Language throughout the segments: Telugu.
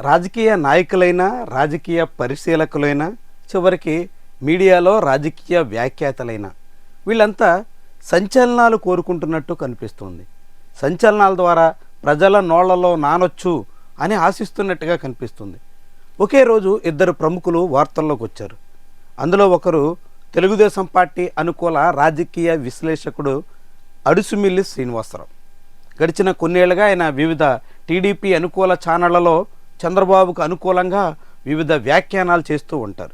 రాజకీయ నాయకులైనా రాజకీయ పరిశీలకులైనా చివరికి మీడియాలో రాజకీయ వ్యాఖ్యాతలైన వీళ్ళంతా సంచలనాలు కోరుకుంటున్నట్టు కనిపిస్తుంది. సంచలనాల ద్వారా ప్రజల నోళ్ళలో నానొచ్చు అని ఆశిస్తున్నట్టుగా కనిపిస్తుంది. ఒకే రోజు ఇద్దరు ప్రముఖులు వార్తల్లోకి వచ్చారు. అందులో ఒకరు తెలుగుదేశం పార్టీ అనుకూల రాజకీయ విశ్లేషకుడు అడుసుమిల్లి శ్రీనివాసరావు. గడిచిన కొన్నేళ్ళుగా ఆయన వివిధ టీడీపీ అనుకూల ఛానళ్ళలో చంద్రబాబుకు అనుకూలంగా వివిధ వ్యాఖ్యానాలు చేస్తూ ఉంటారు.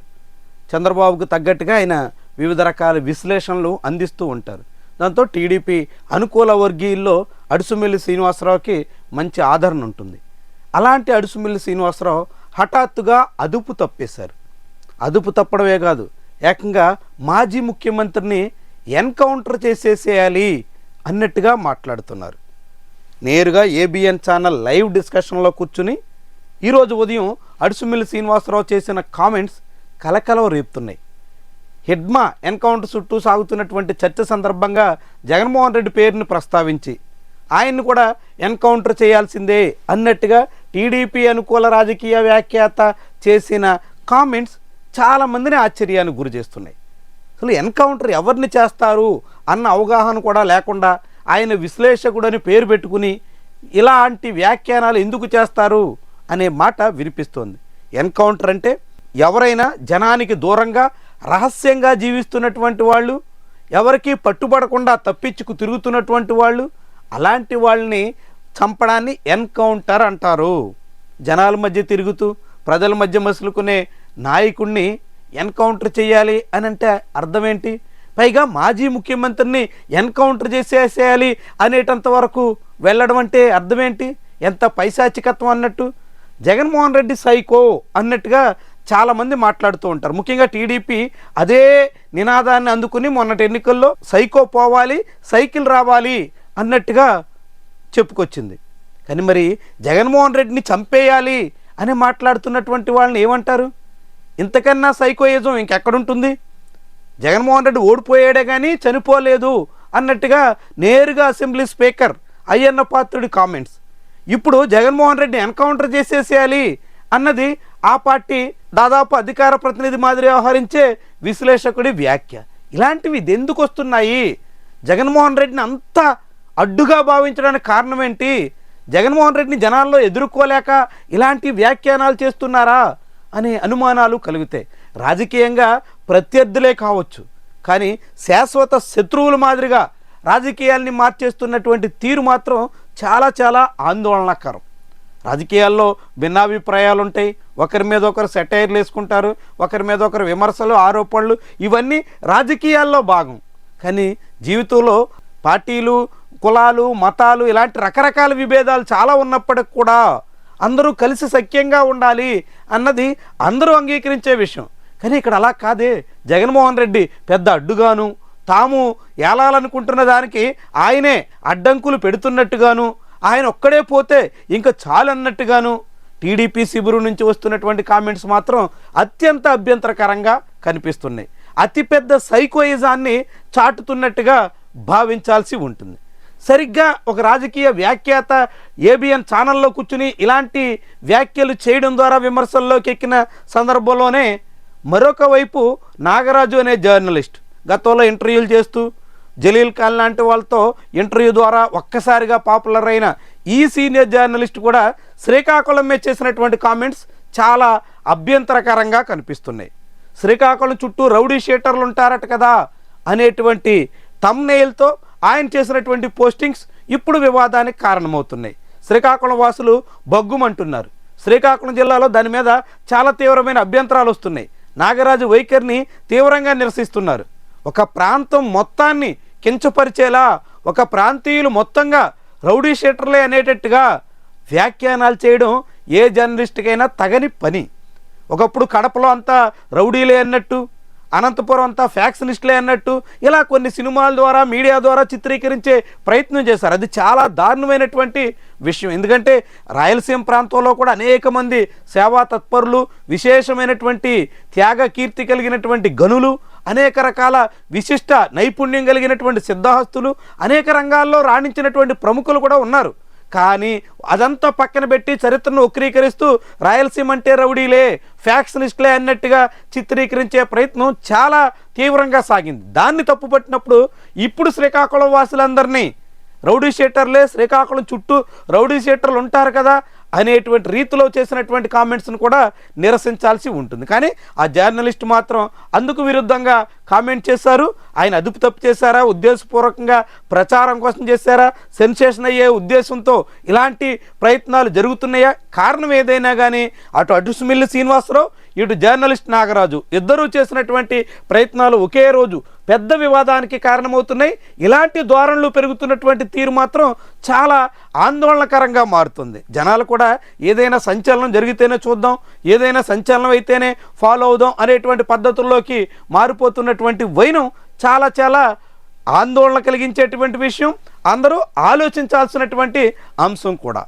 చంద్రబాబుకు తగ్గట్టుగా ఆయన వివిధ రకాల విశ్లేషణలు అందిస్తూ ఉంటారు. దాంతో టీడీపీ అనుకూల వర్గీయుల్లో అడుసుమిల్లి శ్రీనివాసరావుకి మంచి ఆదరణ ఉంటుంది. అలాంటి అడుసుమిల్లి శ్రీనివాసరావు హఠాత్తుగా అదుపు తప్పేశారు. అదుపు తప్పడమే కాదు ఏకంగా మాజీ ముఖ్యమంత్రిని ఎన్కౌంటర్ చేసేసేయాలి అన్నట్టుగా మాట్లాడుతున్నారు. నేరుగా ఏబిఎన్ ఛానల్ లైవ్ డిస్కషన్లో కూర్చుని ఈరోజు ఉదయం అడుసుమిల్లి శ్రీనివాసరావు చేసిన కామెంట్స్ కలకలం రేపుతున్నాయి. హిడ్మా ఎన్కౌంటర్ చుట్టూ సాగుతున్నటువంటి చర్చ సందర్భంగా జగన్మోహన్ రెడ్డి పేరుని ప్రస్తావించి ఆయన్ని కూడా ఎన్కౌంటర్ చేయాల్సిందే అన్నట్టుగా టీడీపీ అనుకూల రాజకీయ వ్యాఖ్యాత చేసిన కామెంట్స్ చాలామందిని ఆశ్చర్యానికి గురి చేస్తున్నాయి. అసలు ఎన్కౌంటర్ ఎవరిని చేస్తారు అన్న అవగాహన కూడా లేకుండా ఆయన విశ్లేషకుడని పేరు పెట్టుకుని ఇలాంటి వ్యాఖ్యానాలు ఎందుకు చేస్తారు? అనే మాట వినిపిస్తోంది. ఎన్కౌంటర్ అంటే ఎవరైనా జనానికి దూరంగా రహస్యంగా జీవిస్తున్నటువంటి వాళ్ళు ఎవరికీ పట్టుబడకుండా తప్పించుకు తిరుగుతున్నటువంటి వాళ్ళు అలాంటి వాళ్ళని చంపడాన్ని ఎన్కౌంటర్ అంటారు. జనాల మధ్య తిరుగుతూ ప్రజల మధ్య మసులుకునే నాయకుడిని ఎన్కౌంటర్ చేయాలి అని అంటే అర్థం ఏంటి? పైగా మాజీ ముఖ్యమంత్రిని ఎన్కౌంటర్ చేసేసేయాలి అనేటంత వరకు వెళ్ళడం అంటే అర్థమేంటి ఎంత పైశాచికత్వం అన్నట్టు? జగన్మోహన్ రెడ్డి సైకో అన్నట్టుగా చాలామంది మాట్లాడుతూ ఉంటారు. ముఖ్యంగా టీడీపీ అదే నినాదాన్ని అందుకుని మొన్నటి ఎన్నికల్లో సైకో పోవాలి సైకిల్ రావాలి అన్నట్టుగా చెప్పుకొచ్చింది. కానీ మరి జగన్మోహన్ రెడ్డిని చంపేయాలి అని మాట్లాడుతున్నటువంటి వాళ్ళని ఏమంటారు? ఇంతకన్నా సైకోయిజం ఇంకెక్కడుంటుంది? జగన్మోహన్ రెడ్డి ఓడిపోయాడే కానీ చనిపోలేదు అన్నట్టుగా నేరుగా అసెంబ్లీ స్పీకర్ అయ్యన్న పాత్రుడి కామెంట్స్. ఇప్పుడు జగన్మోహన్ రెడ్డి ఎన్కౌంటర్ చేసేసేయాలి అన్నది ఆ పార్టీ దాదాపు అధికార ప్రతినిధి మాదిరి వ్యవహరించే విశ్లేషకుడి వ్యాఖ్య. ఇలాంటివి ఇది ఎందుకు వస్తున్నాయి? జగన్మోహన్ రెడ్డిని అంత అడ్డుగా భావించడానికి కారణం ఏంటి? జగన్మోహన్ రెడ్డిని జనాల్లో ఎదుర్కోలేక ఇలాంటి వ్యాఖ్యానాలు చేస్తున్నారా అనే అనుమానాలు కలుగుతాయి. రాజకీయంగా ప్రత్యర్థులే కావచ్చు. కానీ శాశ్వత శత్రువుల మాదిరిగా రాజకీయాల్ని మార్చేస్తున్నటువంటి తీరు మాత్రం చాలా చాలా ఆందోళనకరం. రాజకీయాల్లో భిన్నాభిప్రాయాలు ఉంటాయి ఒకరి మీద ఒకరు సెటైర్లు వేసుకుంటారు. ఒకరి మీద ఒకరు విమర్శలు ఆరోపణలు ఇవన్నీ రాజకీయాల్లో భాగం. కానీ జీవితంలో పార్టీలు కులాలు మతాలు ఇలాంటి రకరకాల విభేదాలు చాలా ఉన్నప్పటికి కూడా అందరూ కలిసి సఖ్యంగా ఉండాలి అన్నది అందరూ అంగీకరించే విషయం. కానీ ఇక్కడ అలా కాదే. జగన్మోహన్ రెడ్డి పెద్ద అడ్డుగాను తాము ఏలాలనుకుంటున్న దానికి ఆయనే అడ్డంకులు పెడుతున్నట్టుగాను ఆయన ఒక్కడే పోతే ఇంకా చాలన్నట్టుగాను టీడీపీ శిబిరు నుంచి వస్తున్నటువంటి కామెంట్స్ మాత్రం అత్యంత అభ్యంతరకరంగా కనిపిస్తున్నాయి. అతిపెద్ద సైకోయిజాన్ని చాటుతున్నట్టుగా భావించాల్సి ఉంటుంది. సరిగ్గా ఒక రాజకీయ వ్యాఖ్యాత ఏబిఎన్ ఛానల్లో కూర్చుని ఇలాంటి వ్యాఖ్యలు చేయడం ద్వారా విమర్శల్లోకి ఎక్కిన సందర్భంలోనే మరొక వైపు నాగరాజు అనే జర్నలిస్ట్ గతంలో ఇంటర్వ్యూలు చేస్తూ జలీల్ ఖాన్ లాంటి వాళ్ళతో ఇంటర్వ్యూ ద్వారా ఒక్కసారిగా పాపులర్ అయిన ఈ సీనియర్ జర్నలిస్ట్ కూడా శ్రీకాకుళం మీద చేసినటువంటి కామెంట్స్ చాలా అభ్యంతరకరంగా కనిపిస్తున్నాయి. శ్రీకాకుళం చుట్టూ రౌడీ షీటర్లు ఉంటారట కదా అనేటువంటి తమ్నేల్తో ఆయన చేసినటువంటి పోస్టింగ్స్ ఇప్పుడు వివాదానికి కారణమవుతున్నాయి. శ్రీకాకుళం వాసులు బగ్గుమంటున్నారు. శ్రీకాకుళం జిల్లాలో దాని మీద చాలా తీవ్రమైన అభ్యంతరాలు వస్తున్నాయి. నాగరాజు వైఖరిని తీవ్రంగా నిరసిస్తున్నారు. ఒక ప్రాంతం మొత్తాన్ని కించపరిచేలా ఒక ప్రాంతీయులు మొత్తంగా రౌడీ షీటర్లే అనేటట్టుగా వ్యాఖ్యానాలు చేయడం ఏ జర్నలిస్ట్కైనా తగని పని. ఒకప్పుడు కడపలో అంతా రౌడీలే అన్నట్టు. అనంతపురం అంతా ఫ్యాక్షనిస్టులే అన్నట్టు ఇలా కొన్ని సినిమాల ద్వారా మీడియా ద్వారా చిత్రీకరించే ప్రయత్నం చేశారు. అది చాలా దారుణమైనటువంటి విషయం. ఎందుకంటే రాయలసీమ ప్రాంతంలో కూడా అనేక మంది సేవా తత్పరులు విశేషమైనటువంటి త్యాగ కీర్తి కలిగినటువంటి గనులు అనేక రకాల విశిష్ట నైపుణ్యం కలిగినటువంటి సిద్ధహస్తులు అనేక రంగాల్లో రాణించినటువంటి ప్రముఖులు కూడా ఉన్నారు. కానీ అదంతా పక్కన పెట్టి చరిత్రను వక్రీకరిస్తూ రాయలసీమ అంటే రౌడీలే ఫ్యాక్షనిస్ట్లే అన్నట్టుగా చిత్రీకరించే ప్రయత్నం చాలా తీవ్రంగా సాగింది. దాన్ని తప్పుపట్టినప్పుడు ఇప్పుడు శ్రీకాకుళం వాసులందరినీ రౌడీ షీటర్లే శ్రీకాకుళం చుట్టూ రౌడీ షీటర్లు ఉంటారు కదా అనేటువంటి రీతిలో చేసినటువంటి కామెంట్స్ను కూడా నిరసించాల్సి ఉంటుంది. కానీ ఆ జర్నలిస్ట్ మాత్రం అందుకు విరుద్ధంగా కామెంట్ చేశారు. ఆయన అదుపు తప్పు చేశారా? ఉద్దేశపూర్వకంగా ప్రచారం కోసం చేశారా? సెన్సేషన్ అయ్యే ఉద్దేశంతో ఇలాంటి ప్రయత్నాలు జరుగుతున్నాయా? కారణం ఏదైనా కానీ అటు అడ్డుసుమిల్లి శ్రీనివాసరావు ఇటు జర్నలిస్ట్ నాగరాజు. ఇద్దరూ చేసినటువంటి ప్రయత్నాలు ఒకే రోజు పెద్ద వివాదానికి కారణమవుతున్నాయి. ఇలాంటి ధోరణులు పెరుగుతున్నటువంటి తీరు మాత్రం చాలా ఆందోళనకరంగా మారుతుంది. జనాలు కూడా ఏదైనా సంచలనం జరిగితేనే చూద్దాం ఏదైనా సంచలనం అయితేనే ఫాలో అవుదాం అనేటువంటి పద్ధతుల్లోకి మారిపోతున్నటువంటి వైనం చాలా చాలా ఆందోళన కలిగించేటువంటి విషయం. అందరూ ఆలోచించాల్సినటువంటి అంశం కూడా.